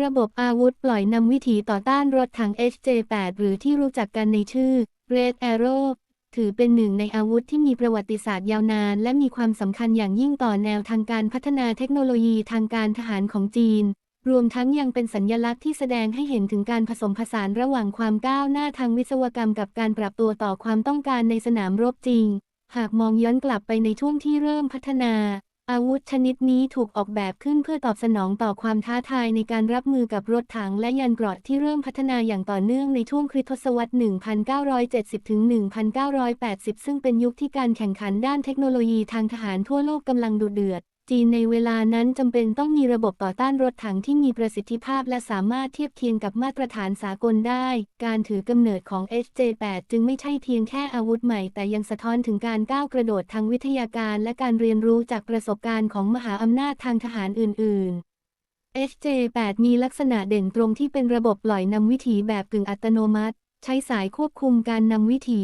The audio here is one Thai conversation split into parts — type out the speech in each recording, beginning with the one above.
ระบบอาวุธปล่อยนำวิถีต่อต้านรถถัง HJ8 หรือที่รู้จักกันในชื่อ Red Arrow ถือเป็นหนึ่งในอาวุธที่มีประวัติศาสตร์ยาวนาน และมีความสำคัญอย่างยิ่งต่อแนวทางการพัฒนาเทคโนโลยีทางการทหารของจีน รวมทั้งยังเป็นสัญญลักษณ์ที่แสดงให้เห็นถึงการผสมผสานระหว่างความก้าวหน้าทางวิศวกรรมกับการปรับตัวต่อความต้องการในสนามรบจริง หากมองย้อนกลับไปในช่วงที่เริ่มพัฒนา อาวุธชนิดนี้ถูกออกแบบขึ้นเพื่อตอบสนองต่อความท้าทายในการรับมือกับรถถังและยานเกราะที่เริ่มพัฒนาอย่างต่อเนื่องในช่วงคริสตศตวรรษ 1970 ถึง 1980 ซึ่งเป็นยุคที่การแข่งขันด้านเทคโนโลยีทางทหารทั่วโลกกำลังดุเดือด จีนในเวลานั้นจำเป็นต้องมีระบบต่อต้านรถถังที่มีประสิทธิภาพและสามารถเทียบเคียงกับมาตรฐานสากลได้ การถือกำเนิดของ HJ8 จึงไม่ใช่เพียงแค่อาวุธใหม่ แต่ยังสะท้อนถึงการก้าวกระโดดทางวิทยาการและการเรียนรู้จากประสบการณ์ของมหาอำนาจทางทหารอื่น ๆ HJ8 มีลักษณะเด่นตรงที่เป็นระบบปล่อยนำวิถีแบบกึ่งอัตโนมัติ ใช้สายควบคุมการนำวิถี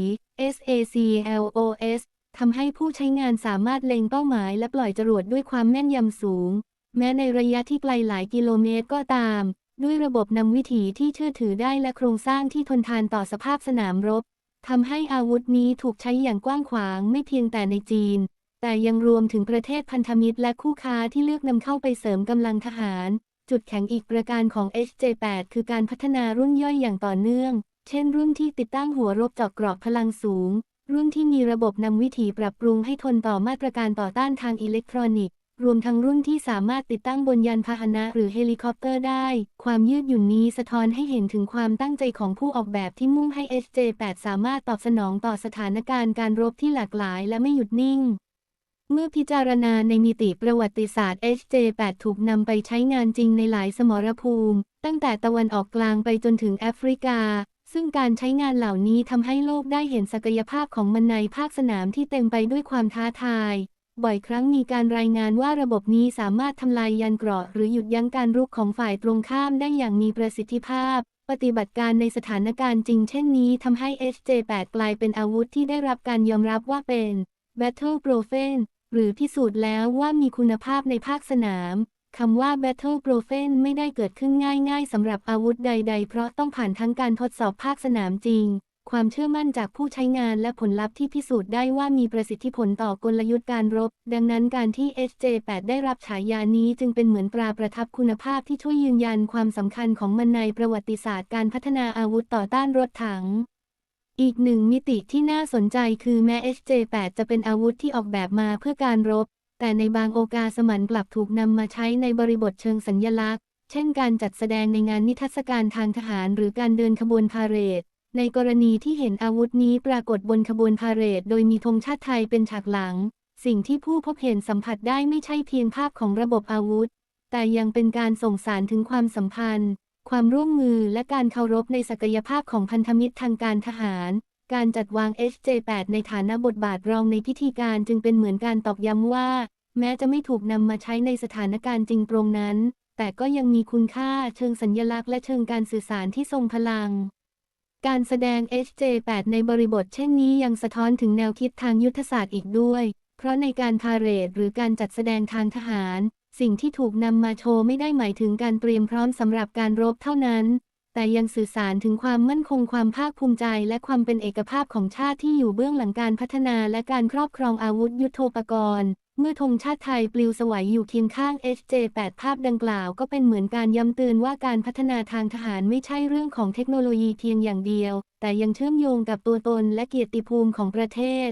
SACLOS ทำให้ผู้ใช้งานสามารถเล็งเป้าหมายและปล่อยจรวดด้วยความแม่นยำสูง แม้ในระยะที่ไกลหลายกิโลเมตรก็ตาม ด้วยระบบนำวิถีที่เชื่อถือได้และโครงสร้างที่ทนทานต่อสภาพสนามรบทำให้อาวุธนี้ถูกใช้อย่างกว้างขวางไม่เพียงแต่ในจีน แต่ยังรวมถึงประเทศพันธมิตรและคู่ค้าที่เลือกนำเข้าไปเสริมกำลังทหาร จุดแข็งอีกประการของ HJ8 คือการพัฒนารุ่นย่อยอย่างต่อเนื่อง เช่นรุ่นที่ติดตั้งหัวรบเจาะกราะพลังสูง รุ่นที่มีระบบนำวิถีปรับปรุงให้ทนต่อมาตรการต่อต้านทางอิเล็กทรอนิกส์ รวมทั้งรุ่นที่สามารถติดตั้งบนยานพาหนะหรือเฮลิคอปเตอร์ได้ ความยืดหยุ่นนี้สะท้อนให้เห็นถึงความตั้งใจของผู้ออกแบบที่มุ่งให้ SJ8 สามารถตอบสนองต่อสถานการณ์การรบที่หลากหลายและไม่หยุดนิ่งเมื่อพิจารณาในมิติประวัติศาสตร์ HJ8 ถูกนำไปใช้งานจริงในหลายสมรภูมิ ตั้งแต่ตะวันออกกลางไปจนถึงแอฟริกา ซึ่งการใช้งานเหล่านี้ทำให้โลกได้เห็นศักยภาพของมันในภาคสนามที่เต็มไปด้วยความท้าทาย บ่อยครั้งมีการรายงานว่าระบบนี้สามารถทำลายยานเกราะหรือหยุดยั้งการรุกของฝ่ายตรงข้ามได้อย่างมีประสิทธิภาพ ปฏิบัติการในสถานการณ์จริงเช่นนี้ทำให้ HJ8 กลายเป็นอาวุธที่ได้รับการยอมรับว่าเป็น Battle Profen หรือพิสูจน์แล้วว่ามีคุณภาพในภาคสนาม คำว่า Battle Profen ไม่ได้เกิดขึ้นง่ายๆสำหรับอาวุธใด ๆ เพราะต้องผ่านทั้งการทดสอบภาคสนามจริง ความเชื่อมั่นจากผู้ใช้งานและผลลัพธ์ที่พิสูจน์ได้ว่ามีประสิทธิผลต่อกลยุทธ์การรบ ดังนั้นการที่ SJ8 ได้รับฉายานี้จึงเป็นเหมือนตราประทับคุณภาพที่ช่วยยืนยันความสำคัญของมันในประวัติศาสตร์การพัฒนาอาวุธต่อต้านรถถังอีกหนึ่งมิติที่น่าสนใจคือแม้ HJ8 จะเป็นอาวุธที่ออกแบบมาเพื่อการรบ แต่ในบางโอกาสสมันกลับถูกนำมาใช้ในบริบทเชิงสัญญลักษณ์ เช่นการจัดแสดงในงานนิทรรศการทางทหารหรือการเดินขบวนพาเหรด ในกรณีที่เห็นอาวุธนี้ปรากฏบนขบวนพาเหรด โดยมีธงชาติไทยเป็นฉากหลัง สิ่งที่ผู้พบเห็นสัมผัสได้ไม่ใช่เพียงภาพของระบบอาวุธ แต่ยังเป็นการส่งสารถึงความสัมพันธ์ ความร่วมมือและการเคารพในศักยภาพของพันธมิตรทางการทหาร การจัดวาง HJ8 ในฐานะบทบาทรองในพิธีการจึงเป็นเหมือนการตอกย้ำว่า แม้จะไม่ถูกนำมาใช้ในสถานการณ์จริงตรงนั้น แต่ก็ยังมีคุณค่าเชิงสัญญลักษณ์และเชิงการสื่อสารที่ทรงพลัง การแสดง HJ8 ในบริบทเช่นนี้ยังสะท้อนถึงแนวคิดทางยุทธศาสตร์อีกด้วย เพราะในการพาเรดหรือการจัดแสดงทางทหาร สิ่งที่ถูกนำมาโชว์ไม่ได้หมายถึงการเตรียมพร้อมสำหรับการรบเท่านั้น แต่ยังสื่อสารถึงความมั่นคงความภาคภูมิใจ และความเป็นเอกภาพของชาติที่อยู่เบื้องหลังการพัฒนาและการครอบครองอาวุธยุโทโธปกรณ์ เมื่อธงชาติไทยปลิวสวัยอยู่เคียงข้าง HJ8 ภาพดังกล่าวก็เป็นเหมือนการย้ำเตือนว่าการพัฒนาทางทหารไม่ใช่เรื่องของเทคโนโลยีเพียงอย่างเดียว แต่ยังเชื่อมโยงกับตัวตนและเกียรติภูมิของประเทศ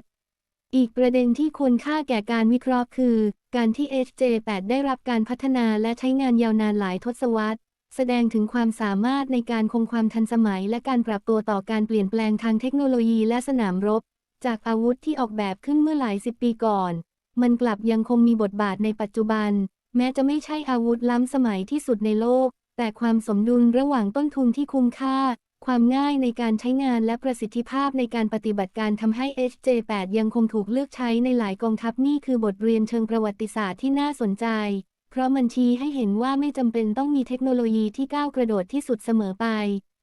อีกประเด็นที่ควรค่าแก่การวิเคราะห์คือ การที่ HJ8 ได้รับการพัฒนาและใช้งานยาวนานหลายทศวรรษ แสดงถึงความสามารถในการคงความทันสมัย และการปรับตัวต่อการเปลี่ยนแปลงทางเทคโนโลยีและสนามรบ จากอาวุธที่ออกแบบขึ้นเมื่อหลายสิบปีก่อน มันกลับยังคงมีบทบาทในปัจจุบัน แม้จะไม่ใช่อาวุธล้ำสมัยที่สุดในโลก แต่ความสมดุลระหว่างต้นทุนที่คุ้มค่า ความง่ายในการใช้งานและประสิทธิภาพในการปฏิบัติการทำให้ HJ8 ยังคงถูกเลือกใช้ในหลายกองทัพนี่คือบทเรียนเชิงประวัติศาสตร์ที่น่าสนใจ ราะมันชี้ให้เห็นว่าไม่จำเป็นต้องมีเทคโนโลยีที่ก้าวกระโดดที่สุดเสมอไป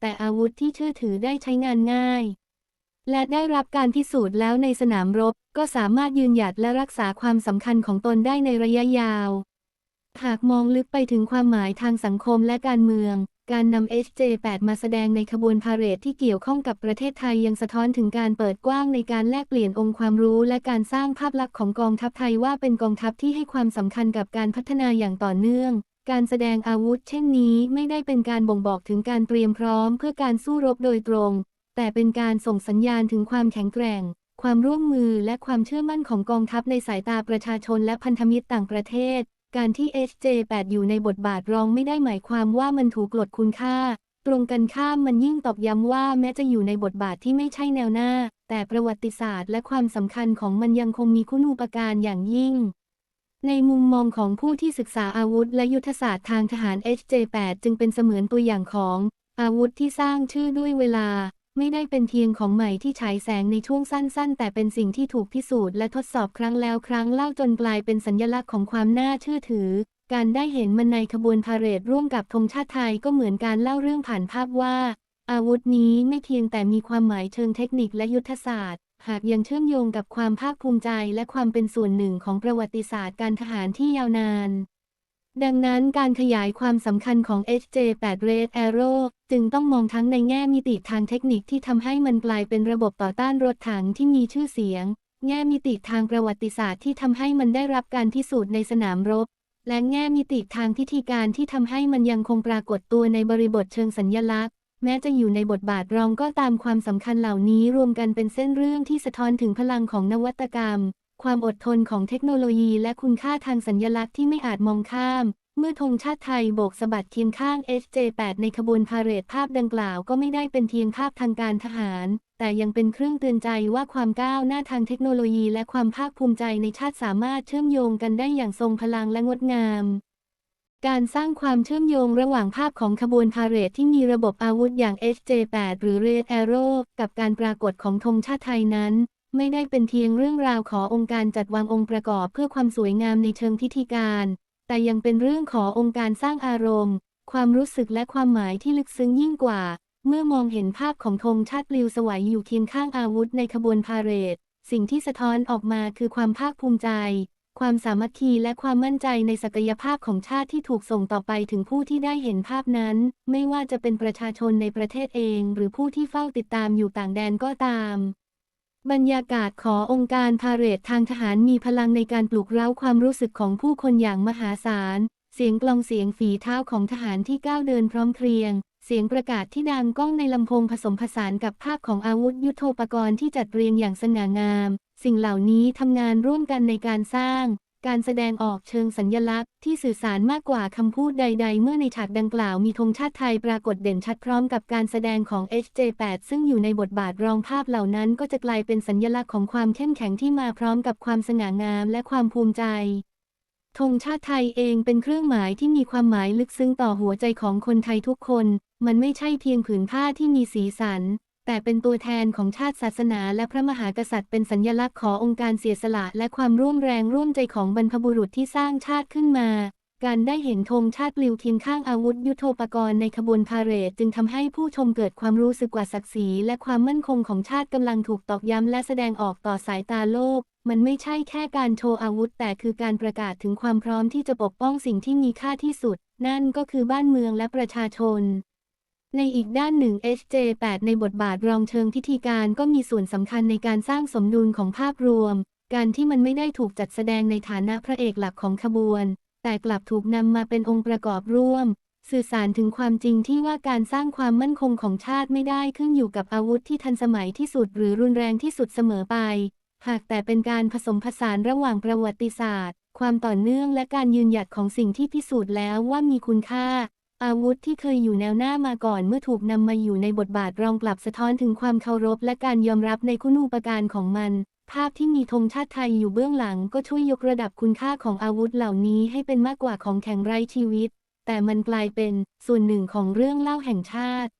แต่อาวุธที่เชื่อถือได้ใช้งานง่าย และได้รับการพิสูจน์แล้วในสนามรบ ก็สามารถยืนหยัดและรักษาความสำคัญของตนได้ในระยะยาว หากมองลึกไปถึงความหมายทางสังคมและการเมือง การนำ SJ8 มาแสดงในขบวนพาเหรดที่เกี่ยวข้องกับประเทศไทยยังสะท้อนถึงการเปิดกว้างในการแลกเปลี่ยนองค์ความรู้ และการสร้างภาพลักษณ์ของกองทัพไทยว่าเป็นกองทัพที่ให้ความสำคัญกับการพัฒนาอย่างต่อเนื่อง การแสดงอาวุธ เช่นนี้ไม่ได้เป็นการบ่งบอกถึงการเตรียมพร้อมเพื่อการสู้รบโดยตรง แต่เป็นการส่งสัญญาณถึงความแข็งแกร่ง ความร่วมมือและความเชื่อมั่นของกองทัพในสายตาประชาชนและพันธมิตรต่างประเทศ การที่ SJ8 อยู่ในบทบาทรองไม่ได้หมายความว่ามันถูกลดคุณค่า ตรงกันข้ามมันยิ่งตอกย้ำว่าแม้จะอยู่ในบทบาทที่ไม่ใช่แนวหน้า แต่ประวัติศาสตร์และความสำคัญของมันยังคงมีคุณูปการอย่างยิ่ง ในมุมมองของผู้ที่ศึกษาอาวุธและยุทธศาสตร์ทางทหาร SJ8 จึงเป็นเสมือนตัวอย่างของ อาวุธที่สร้างชื่อด้วยเวลา ไม่ได้เป็นเพียงของใหม่ที่ฉายแสงในช่วงสั้นๆ แต่เป็นสิ่งที่ถูกพิสูจน์และทดสอบครั้งแล้วครั้งเล่าจนกลายเป็นสัญลักษณ์ของความน่าเชื่อถือ การได้เห็นมันในขบวนพาเหรดร่วมกับธงชาติไทยก็เหมือนการเล่าเรื่องผ่านภาพว่า อาวุธนี้ไม่เพียงแต่มีความหมายเชิงเทคนิคและยุทธศาสตร์ หากยังเชื่อมโยงกับความภาคภูมิใจและความเป็นส่วนหนึ่งของประวัติศาสตร์การทหารที่ยาวนาน ดังนั้นการขยายความสำคัญของ HJ8 Red Arrow จึงต้องมองทั้งในแง่มิติทางเทคนิคที่ทำให้มันกลายเป็นระบบต่อต้านรถถังที่มีชื่อเสียง แง่มิติทางประวัติศาสตร์ที่ทำให้มันได้รับการพิสูจน์ในสนามรบ และแง่มิติทางพิธีการที่ทำให้มันยังคงปรากฏตัวในบริบทเชิงสัญญลักษณ์ แม้จะอยู่ในบทบาทรองก็ตามความสำคัญเหล่านี้รวมกันเป็นเส้นเรื่องที่สะท้อนถึงพลังของนวัตกรรม ความอดทนของเทคโนโลยีและคุณค่าทางสัญญลักษณ์ที่ไม่อาจมองข้าม เมื่อธงชาติไทยโบกสะบัดเคียงข้าง SJ8 ในขบวนพาเหรดภาพดังกล่าวก็ไม่ได้เป็นเพียงภาพทางการทหาร แต่ยังเป็นเครื่องเตือนใจว่าความก้าวหน้าทางเทคโนโลยีและความภาคภูมิใจในชาติสามารถเชื่อมโยงกันได้อย่างทรงพลังและงดงามการสร้างความเชื่อมโยงระหว่างภาพของขบวนพาเหรดที่มีระบบอาวุธอย่าง SJ8 หรือ Red Arrow กับการปรากฏของธงชาติไทยนั้น ไม่ได้เป็นเพียงเรื่องราวขอองค์การจัดวางองค์ประกอบเพื่อความสวยงามในเชิงพิธีการ แต่ยังเป็นเรื่องขอองค์การสร้างอารมณ์ ความรู้สึกและความหมายที่ลึกซึ้งยิ่งกว่า เมื่อมองเห็นภาพของธงชาติปลิวสวัยอยู่เคียงข้างอาวุธในขบวนพาเหรด สิ่งที่สะท้อนออกมาคือความภาคภูมิใจ ความสามัคคีและความมั่นใจในศักยภาพของชาติที่ถูกส่งต่อไปถึงผู้ที่ได้เห็นภาพนั้น ไม่ว่าจะเป็นประชาชนในประเทศเอง หรือผู้ที่เฝ้าติดตามอยู่ต่างแดนก็ตาม บรรยากาศขององค์การพาเรดทางทหารมีพลังในการปลุกเร้าความรู้สึกของผู้คนอย่างมหาศาล เสียงกลองเสียงฝีเท้าของทหารที่ก้าวเดินพร้อมเพรียง เสียงประกาศที่ดังก้องในลำโพงผสมผสานกับภาพของอาวุธยุโทโธปกรณ์ที่จัดเรียงอย่างสง่างาม สิ่งเหล่านี้ทำงานร่วมกันในการสร้าง การแสดงออกเชิงสัญญลักษณ์ที่สื่อสารมากกว่าคำพูดใด ๆ เมื่อในฉากดังกล่าวมีธงชาติไทยปรากฏเด่นชัดพร้อมกับการแสดงของ HJ8 ซึ่งอยู่ในบทบาทรองภาพเหล่านั้นก็จะกลายเป็นสัญญลักษณ์ของความเข้มแข็งที่มาพร้อมกับความสง่างามและความภูมิใจธงชาติไทยเองเป็นเครื่องหมายที่มีความหมายลึกซึ้งต่อหัวใจของคนไทยทุกคน มันไม่ใช่เพียงผืนผ้าที่มีสีสัน แต่เป็นตัวแทนของชาติศาสนาและพระมหากษัตริย์เป็นสัญญลักษณ์ขององค์การเสียสละและความร่วมแรงร่วมใจของบรรพบุรุษที่สร้างชาติขึ้นมา การได้เห็นธงชาติปลิวเคียงข้างอาวุธยุโทโธปกรณ์ในขบวนพาเหรดจึงทำให้ผู้ชมเกิดความรู้สึกว่าศักดิ์ศรีและความมั่นคงของชาติกำลังถูกตอกย้ำและแสดงออกต่อสายตาโลก มันไม่ใช่แค่การโชว์อาวุธ แต่คือการประกาศถึงความพร้อมที่จะปกป้องสิ่งที่มีค่าที่สุด นั่นก็คือบ้านเมืองและประชาชน ในอีกด้านหนึ่ง HJ8 ในบทบาทรองเชิงพิธีการก็มีส่วนสำคัญในการสร้างสมดุลของภาพรวม การที่มันไม่ได้ถูกจัดแสดงในฐานะพระเอกหลักของขบวน แต่กลับถูกนำมาเป็นองค์ประกอบร่วม สื่อสารถึงความจริงที่ว่าการสร้างความมั่นคงของชาติไม่ได้ขึ้นอยู่กับอาวุธที่ทันสมัยที่สุดหรือรุนแรงที่สุดเสมอไป หากแต่เป็นการผสมผสานระหว่างประวัติศาสตร์ ความต่อเนื่องและการยืนหยัดของสิ่งที่พิสูจน์แล้วว่ามีคุณค่า อาวุธที่เคยอยู่แนวหน้ามาก่อนเมื่อถูกนำมาอยู่ในบทบาทรองกลับสะท้อนถึงความเคารพและการยอมรับในคุณูปการของมัน ภาพที่มีธงชาติไทยอยู่เบื้องหลังก็ช่วยยกระดับคุณค่าของอาวุธเหล่านี้ให้เป็นมากกว่าของแข็งไร้ชีวิต แต่มันกลายเป็นส่วนหนึ่งของเรื่องเล่าแห่งชาติ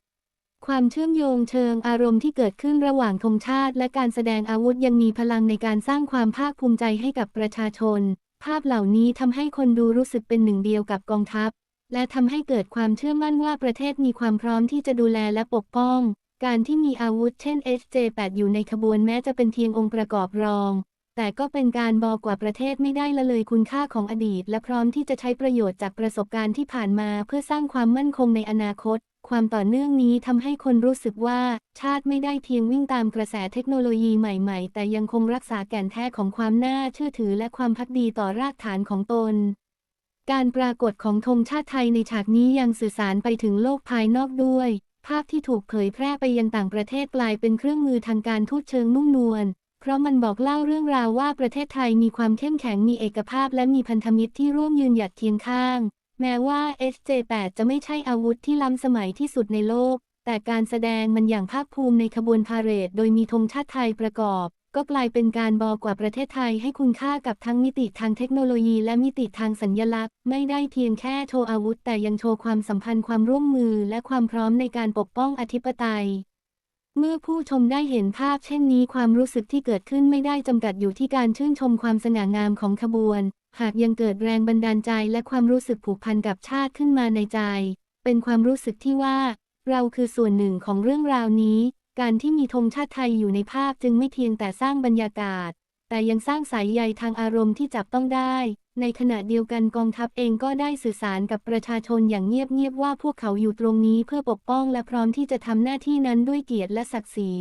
ความเชื่อมโยงเชิงอารมณ์ที่เกิดขึ้นระหว่างธงชาติ และการแสดงอาวุธยังมีพลังในการสร้างความภาคภูมิใจให้กับประชาชน ภาพเหล่านี้ทำให้คนดูรู้สึกเป็นหนึ่งเดียวกับกองทัพ และทำให้เกิดความเชื่อมั่นว่าประเทศมีความพร้อมที่จะดูแลและปกป้อง การที่มีอาวุธเช่น SJ8 อยู่ในขบวนแม้จะเป็นเพียงองค์ประกอบรอง แต่ก็เป็นการบอกกว่าประเทศไม่ได้ละเลยคุณค่าของอดีต และพร้อมที่จะใช้ประโยชน์จากประสบการณ์ที่ผ่านมาเพื่อสร้างความมั่นคงในอนาคต ความต่อเนื่องนี้ทำให้คนรู้สึกว่า ชาติไม่ได้เพียงวิ่งตามกระแสเทคโนโลยีใหม่ ๆ แต่ยังคงรักษาแก่นแท้ของความน่าเชื่อถือและความพักดีต่อรากฐานของตน การปรากฏของธงชาติไทยในฉากนี้ยังสื่อสารไปถึงโลกภายนอกด้วย ภาพที่ถูกเผยแพร่ไปยังต่างประเทศกลายเป็นเครื่องมือทางการทูตเชิงนุ่มนวล เพราะมันบอกเล่าเรื่องราวว่าประเทศไทยมีความเข้มแข็งมีเอกภาพและมีพันธมิตรที่ร่วมยืนหยัดเคียงข้าง แม้ว่า SJ8 จะไม่ใช่อาวุธที่ล้ำสมัยที่สุดในโลก แต่การแสดงมันอย่างภาคภูมิในขบวนพาเหรดโดยมีธงชาติไทยประกอบ ก็กลายเป็นการบอกกว่าประเทศไทยให้คุณค่ากับทั้งมิติทางเทคโนโลยีและมิติทางสัญญลักษณ์ ไม่ได้เพียงแค่โชว์อาวุธ แต่ยังโชว์ความสัมพันธ์ความร่วมมือและความพร้อมในการปกป้องอธิปไตย เมื่อผู้ชมได้เห็นภาพเช่นนี้ความรู้สึกที่เกิดขึ้นไม่ได้จำกัดอยู่ที่การชื่นชมความสง่างามของขบวน หากยังเกิดแรงบันดาลใจและความรู้สึกผูกพันกับชาติขึ้นมาในใจ เป็นความรู้สึกที่ว่า เราคือส่วนหนึ่งของเรื่องราวนี้ การที่มีธงชาติไทยอยู่ในภาพจึงไม่เพียงแต่สร้างบรรยากาศ แต่ยังสร้างสายใยทางอารมณ์ที่จับต้องได้ ในขณะเดียวกันกองทัพเองก็ได้สื่อสารกับประชาชนอย่างเงียบๆว่าพวกเขาอยู่ตรงนี้เพื่อปกป้องและพร้อมที่จะทำหน้าที่นั้นด้วยเกียรติและศักดิ์ศรี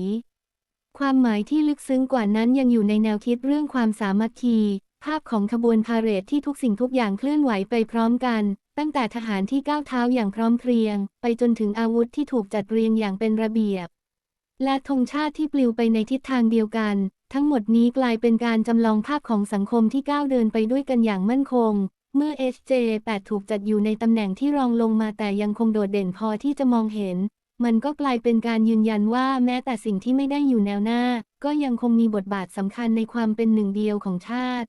ความหมายที่ลึกซึ้งกว่านั้นยังอยู่ในแนวคิดเรื่องความสามัคคี ภาพของขบวนพาเหรดที่ทุกสิ่งทุกอย่างเคลื่อนไหวไปพร้อมกันตั้งแต่ทหารที่ก้าวเท้าอย่างพร้อมเพรียง ไปจนถึงอาวุธที่ถูกจัดเรียงอย่างเป็นระเบียบ และธงชาติที่ปลิวไปในทิศทางเดียวกัน ทั้งหมดนี้กลายเป็นการจำลองภาพของสังคมที่ก้าวเดินไปด้วยกันอย่างมั่นคง เมื่อ SJ8 ถูกจัดอยู่ในตำแหน่งที่รองลงมาแต่ยังคงโดดเด่นพอที่จะมองเห็น มันก็กลายเป็นการยืนยันว่าแม้แต่สิ่งที่ไม่ได้อยู่แนวหน้า ก็ยังคงมีบทบาทสำคัญในความเป็นหนึ่งเดียวของชาติ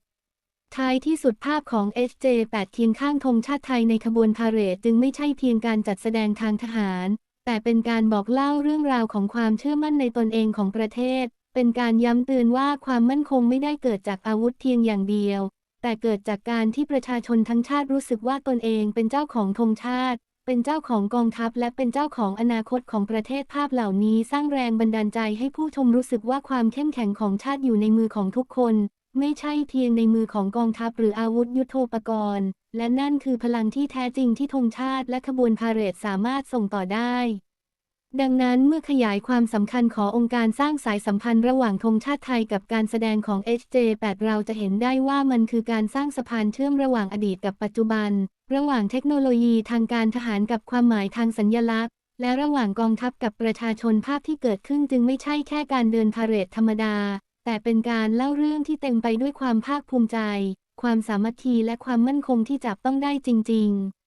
ท้ายที่สุดภาพของ SJ8 เคียงข้างธงชาติไทยในขบวนพาเหรดจึงไม่ใช่เพียงการจัดแสดงทางทหาร แต่เป็นการบอกเล่าเรื่องราวของความเชื่อมั่นในตนเองของประเทศ เป็นการย้ำเตือนว่าความมั่นคงไม่ได้เกิดจากอาวุธเพียงอย่างเดียว แต่เกิดจากการที่ประชาชนทั้งชาติรู้สึกว่าตนเองเป็นเจ้าของธงชาติ เป็นเจ้าของกองทัพ และเป็นเจ้าของอนาคตของประเทศภาพเหล่านี้ สร้างแรงบันดาลใจให้ผู้ชมรู้สึกว่าความเข้มแข็งของชาติอยู่ในมือของทุกคน ไม่ใช่เพียงในมือของกองทัพหรืออาวุธยุโทโธปกรณ์ และนั่นคือพลังที่แท้จริงที่ธงชาติและขบวนพาเหรดสามารถส่งต่อได้ ดังนั้นเมื่อขยายความสำคัญขององค์การสร้างสายสัมพันธ์ระหว่างธงชาติไทยกับการแสดงของ HJ8 เราจะเห็นได้ว่ามันคือการสร้างสะพานเชื่อมระหว่างอดีตกับปัจจุบัน ระหว่างเทคโนโลยีทางการทหารกับความหมายทางสัญญลักษณ์และระหว่างกองทัพกับประชาชนภาพที่เกิดขึ้นจึงไม่ใช่แค่การเดินพาเหรดธรรมดา แต่เป็นการเล่าเรื่องที่เต็มไปด้วยความภาคภูมิใจ ความสามัคคีและความมั่นคงที่จับต้องได้จริง ๆ